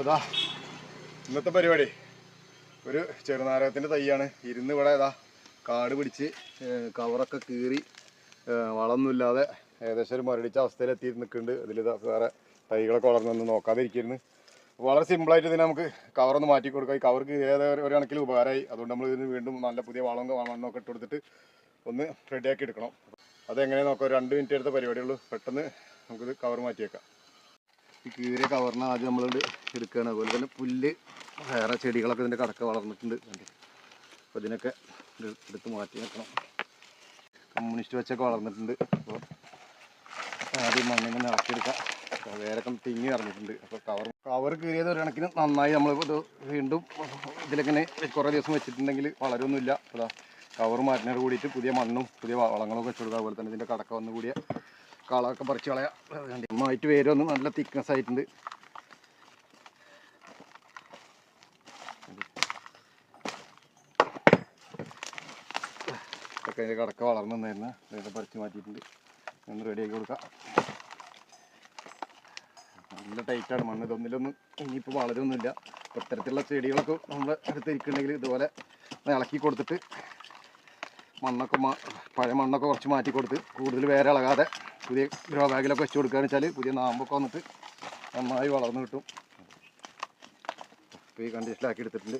അപ്പോൾ ഇന്നത്തെ പരിപാടി. ഒരു ചെറുനാരകത്തിന്റെ തൈയാണ്. ഇരുന്ന് ഇവിടെ ഇതാ കാട് പിടിച്ച് കവറൊക്കെ കീറി വളമൊന്നുമില്ലാതെ ഏകദേശം ഒരു മരടിച്ച അവസ്ഥയിൽ എത്തി നിൽക്കുന്നുണ്ട് ഇതാ വേറെ തൈകളൊക്കെ വളർന്നൊന്നും നോക്കാതെ ഇരിക്കുന്നു വളരെ സിമ്പിളായിട്ട് ഇതിനെ നമുക്ക് കവറൊന്ന് മാറ്റി കൊടുക്കാം. ഈ കവർക്ക് ഏതൊരു ഒരു- കണക്കിൽ ഉപകാരമായി. അതുകൊണ്ട് നമ്മൾ ഇതിന് വീണ്ടും നല്ല പുതിയ വളം മണ്ണൊക്കെ ഇട്ട് കൊടുത്തിട്ട് ഒന്ന് റെഡിയാക്കി എടുക്കണം. അതെങ്ങനെ നോക്കാം. രണ്ട് മിനിറ്റ് എടുത്ത പരിപാടിയുള്ളൂ പെട്ടെന്ന് നമുക്കിത് കവർ മാറ്റി വെക്കാം ഈ കീറിയ കവറിന് ആദ്യം നമ്മൾ എടുക്കുകയാണ്. അതുപോലെ തന്നെ പുല്ല് വേറെ ചെടികളൊക്കെ ഇതിന്റെ കടക്ക വളർന്നിട്ടുണ്ട്? അപ്പോൾ ഇതിനൊക്കെ ഇത് എടുത്ത് മാറ്റി വെക്കണം. കമ്മ്യൂണിസ്റ്റ് വെച്ചൊക്കെ വളർന്നിട്ടുണ്ട്. അപ്പോൾ ആദ്യം മണ്ണിനെ അപ്പോൾ വേരൊക്കെ തിങ്ങി ഇറങ്ങിയിട്ടുണ്ട് അപ്പോൾ കവർ കവർ കീറിയത് ഒരു കണക്കിന് നന്നായി ഇത് വീണ്ടും ഇതിലിങ്ങനെ കുറേ ദിവസം വെച്ചിട്ടുണ്ടെങ്കിൽ വളരൊന്നുമില്ല. അതാ കവർ മാറ്റിനോട് കൂടിയിട്ട് പുതിയ മണ്ണും പുതിയ വളങ്ങളും വെച്ചു കൊടുക്കുക. അതുപോലെ തന്നെ ഇതിന്റെ കടക്ക വന്നു കൂടിയ കളമൊക്കെ പറിച്ച് കളയാം. അമ്മായിട്ട് വേരൊന്നും നല്ല തിക്നെസ് ആയിട്ടുണ്ട്. അതിന്റെ കടക്ക വളർന്നു നിന്നായിരുന്നു അതിന്റെ പറിച്ച് മാറ്റിയിട്ടുണ്ട്. ഒന്ന് റെഡിയാക്കി കൊടുക്കാം. നല്ല ടൈറ്റാണ് മണ്ണ് ഇതൊന്നിലൊന്നും ഇനിയിപ്പോൾ വളരൊന്നുമില്ല. അപ്പോൾ ഇത്തരത്തിലുള്ള ചെടികളൊക്കെ നമ്മൾ അടുത്തിരിക്കുന്നുണ്ടെങ്കിൽ ഇതുപോലെ ഇളക്കി കൊടുത്തിട്ട് മണ്ണൊക്കെ പഴയ മണ്ണൊക്കെ കുറച്ച് മാറ്റി കൊടുത്ത് കൂടുതൽ വേറെ ഇളകാതെ പുതിയ ഗ്രോ ബാഗിലൊക്കെ വെച്ച് കൊടുക്കുകയെന്ന് വെച്ചാൽ പുതിയ നാമ്പൊക്കെ വന്നിട്ട് നന്നായി വളർന്നു കിട്ടും. ഇപ്പോൾ ഈ കണ്ടീഷനിലാക്കി എടുത്തിട്ടുണ്ട്.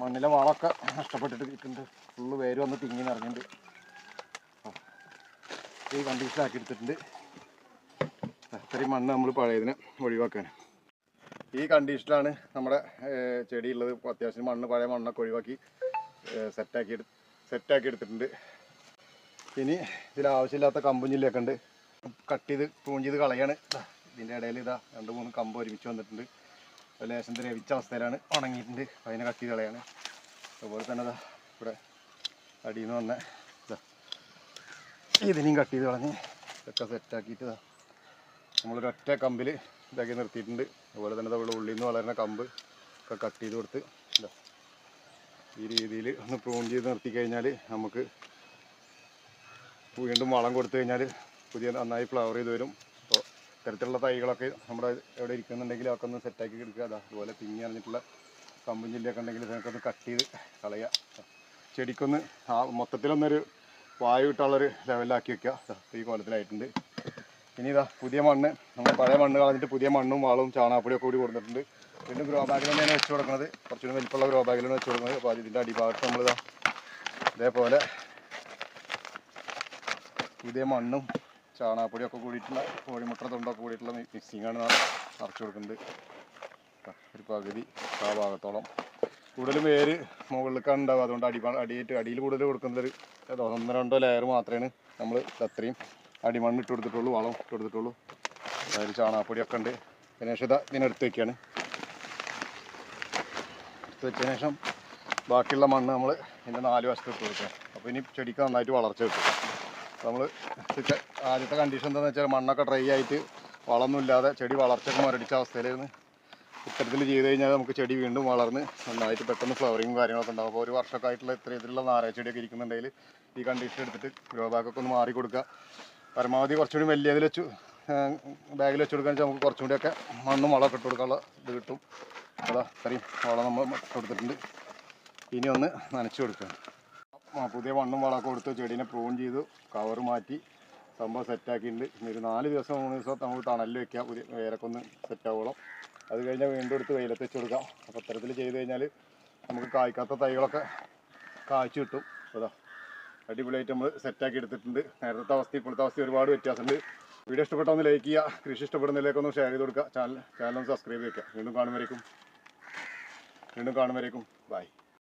മണ്ണിലെ വളമൊക്കെ നഷ്ടപ്പെട്ടിട്ട് ഇരിക്കുന്നുണ്ട് ഫുള്ള് വേര് വന്ന് തിങ്ങി നിറഞ്ഞിട്ടുണ്ട്. ഈ കണ്ടീഷനിലാക്കി എടുത്തിട്ടുണ്ട്. അത്രയും മണ്ണ് നമ്മൾ പഴയതിനെ ഒഴിവാക്കാൻ. ഈ കണ്ടീഷനിലാണ് നമ്മുടെ ചെടിയുള്ളത്. അത്യാവശ്യം മണ്ണ് പഴയ മണ്ണൊക്കെ ഒഴിവാക്കി സെറ്റാക്കി എടു സെറ്റാക്കി എടുത്തിട്ടുണ്ട്. ഇനി ഇതിൽ ആവശ്യമില്ലാത്ത കമ്പും ചില്ലയൊക്കെ ഉണ്ട്. കട്ട് ചെയ്ത് പ്രൂൺ ചെയ്ത് കളയാണ്. ഇതിന്റെ ഇടയിൽ ഇതാ രണ്ട് മൂന്ന് കമ്പ് ഒരുമിച്ച് വന്നിട്ടുണ്ട്. ലേശം ദ്രവിച്ച അവസ്ഥയിലാണ് ഉണങ്ങിയിട്ടുണ്ട്. അതിനെ കട്ട് ചെയ്ത് കളയാണ്. അതുപോലെ തന്നെ ഇതാ ഇവിടെ അടിയിൽ നിന്ന് വന്ന ഇതാ ഇതിനെയും കട്ട് ചെയ്ത് കളഞ്ഞ് ഇതൊക്കെ സെറ്റാക്കിയിട്ട് ഇതാ നമ്മളൊരൊറ്റ കമ്പിൽ ഇതാക്കി നിർത്തിയിട്ടുണ്ട്. അതുപോലെ തന്നെ ഇവിടെ ഉള്ളിൽ നിന്ന് വളരുന്ന കമ്പ് ഒക്കെ കട്ട് ചെയ്ത് കൊടുത്ത് ഈ രീതിയിൽ ഒന്ന് പ്രൂൺ ചെയ്ത് നിർത്തി കഴിഞ്ഞാൽ നമുക്ക് വീണ്ടും വളം കൊടുത്തു കഴിഞ്ഞാൽ പുതിയ നന്നായി ഫ്ലവർ ചെയ്ത് വരും. അപ്പോൾ ഇത്തരത്തിലുള്ള തൈകളൊക്കെ നമ്മുടെ എവിടെ ഇരിക്കുന്നുണ്ടെങ്കിൽ അതൊക്കെ ഒന്ന് സെറ്റാക്കി എടുക്കുക. അതാ അതുപോലെ തിങ്ങി അറിഞ്ഞിട്ടുള്ള കമ്പും ചില്ലൊക്കെ ഉണ്ടെങ്കിൽ ഇതിനൊക്കെ ഒന്ന് കട്ട് ചെയ്ത് കളയുക. ചെടിക്കൊന്ന് ആ മൊത്തത്തിലൊന്നൊരു വായു ഇട്ടുള്ളൊരു ലെവലിലാക്കി വെക്കുക. ഈ കോലത്തിലായിട്ടുണ്ട്. ഇനി ഇതാ പുതിയ മണ്ണ് നമ്മൾ പഴയ മണ്ണ് കളഞ്ഞിട്ട് പുതിയ മണ്ണും വളവും ചാണാപ്പൊടിയൊക്കെ കൂടി കൊടുത്തിട്ടുണ്ട്. വീണ്ടും ഗ്രോ ബാഗിൽ തന്നെയാണ് വെച്ച് കൊടുക്കുന്നത്. കുറച്ചുകൂടി വലിപ്പമുള്ള ഗ്രോ ബാഗിലാണ് വെച്ച് കൊടുക്കുന്നത്. അപ്പോൾ അതിന്റെ അടിഭാഗത്ത് നമ്മളിതാ ഇതേപോലെ പുതിയ മണ്ണും ചാണകപ്പൊടിയൊക്കെ കൂടിയിട്ടുള്ള കോഴിമുട്ട തൊണ്ടൊക്കെ കൂടിയിട്ടുള്ള മിക്സിങ്ങാണ് നിറച്ച് കൊടുക്കുന്നത്. ഒരു പകുതി ആ ഭാഗത്തോളം. കൂടുതലും വേര് മുകളിലേക്കാണ് ഉണ്ടാവുക. അതുകൊണ്ട് അടി അടിയിട്ട് അടിയിൽ കൂടുതൽ കൊടുക്കുന്നൊരു ഒന്നോ രണ്ടോ ലെയർ മാത്രമേ നമ്മൾ അത്രയും അടിമണ്ണ് ഇട്ട് കൊടുത്തിട്ടുള്ളൂ വളം ഇട്ട് കൊടുത്തിട്ടുള്ളൂ. അതായത് ചാണകപ്പൊടിയൊക്കെ ഉണ്ട്. അതിന് ശേഷം ഇതാ ഇതിനെടുത്ത് വെക്കുകയാണ് എടുത്ത് വെച്ചതിന് ശേഷം ബാക്കിയുള്ള മണ്ണ് നമ്മൾ ഇതിന്റെ നാല് വശത്ത് ഇട്ട് കൊടുക്കുക. അപ്പോൾ ഇനി ചെടിക്ക് നന്നായിട്ട് വളർച്ച കിട്ടും. നമ്മൾ ആദ്യത്തെ കണ്ടീഷൻ എന്താണെന്ന് വെച്ചാൽ മണ്ണൊക്കെ ഡ്രൈ ആയിട്ട് വളമൊന്നുമില്ലാതെ ചെടി വളർച്ചയൊക്കെ മുരടിച്ച അവസ്ഥയിലായിരുന്നു. ഇത്തരത്തിൽ ചെയ്ത് കഴിഞ്ഞാൽ നമുക്ക് ചെടി വീണ്ടും വളർന്ന് നന്നായിട്ട് പെട്ടെന്ന് ഫ്ലവറിങ്ങും കാര്യങ്ങളൊക്കെ ഉണ്ടാവും. അപ്പോൾ ഒരു വർഷമൊക്കെ ആയിട്ടുള്ള ഇത്ര ഇതിലുള്ള നാരായ ചെടിയൊക്കെ ഇരിക്കുന്നുണ്ടെങ്കിൽ ഈ കണ്ടീഷൻ എടുത്തിട്ട് ഗ്രോ ബാഗൊക്കെ ഒന്ന് മാറി കൊടുക്കുക. പരമാവധി കുറച്ചുകൂടി വലിയതിൽ വെച്ചു ബാഗിൽ വെച്ച് കൊടുക്കുകയെന്ന് വെച്ചാൽ നമുക്ക് കുറച്ചും കൂടിയൊക്കെ മണ്ണും വളമൊക്കെ ഇട്ട് കൊടുക്കാനുള്ള ഇത് കിട്ടും. അതാ ഇത്രയും വളം നമ്മൾ കൊടുത്തിട്ടുണ്ട്. ഇനി ഒന്ന് നനച്ച് കൊടുക്കുക. പുതിയ മണ്ണും വളമൊക്കെ കൊടുത്ത് ചെടീനെ പ്രൂൺ ചെയ്തു കവർ മാറ്റി സംഭവം സെറ്റാക്കിയിട്ടുണ്ട് ഒരു നാല് ദിവസം മൂന്ന് ദിവസം നമുക്ക് തണലിൽ വെക്കാം പുതിയ വേരക്കൊന്ന് സെറ്റാവോളം അത് കഴിഞ്ഞാൽ വീണ്ടും എടുത്ത് വെയിലത്ത് വെച്ച് കൊടുക്കാം. അപ്പോൾ അത്തരത്തിൽ ചെയ്ത് കഴിഞ്ഞാൽ നമുക്ക് കായ്ക്കാത്ത തൈകളൊക്കെ കായ്ച്ചു കിട്ടും. അതാ അടിപൊളിയായിട്ട് നമ്മൾ സെറ്റാക്കി എടുത്തിട്ടുണ്ട്. നേരത്തെ അവസ്ഥ ഇപ്പോഴത്തെ അവസ്ഥ ഒരുപാട് വ്യത്യാസമുണ്ട്. വീഡിയോ ഇഷ്ടപ്പെട്ട ഒന്ന് ലൈക്ക് ചെയ്യുക. കൃഷി ഇഷ്ടപ്പെടുന്നതിലേക്ക് ഒന്ന് ഷെയർ ചെയ്ത് കൊടുക്കുക. ചാനൽ ചാനൽ ഒന്ന് സബ്സ്ക്രൈബ് ചെയ്യുക വീണ്ടും കാണുമ്പോഴേക്കും വീണ്ടും കാണുമ്പോഴേക്കും ബൈ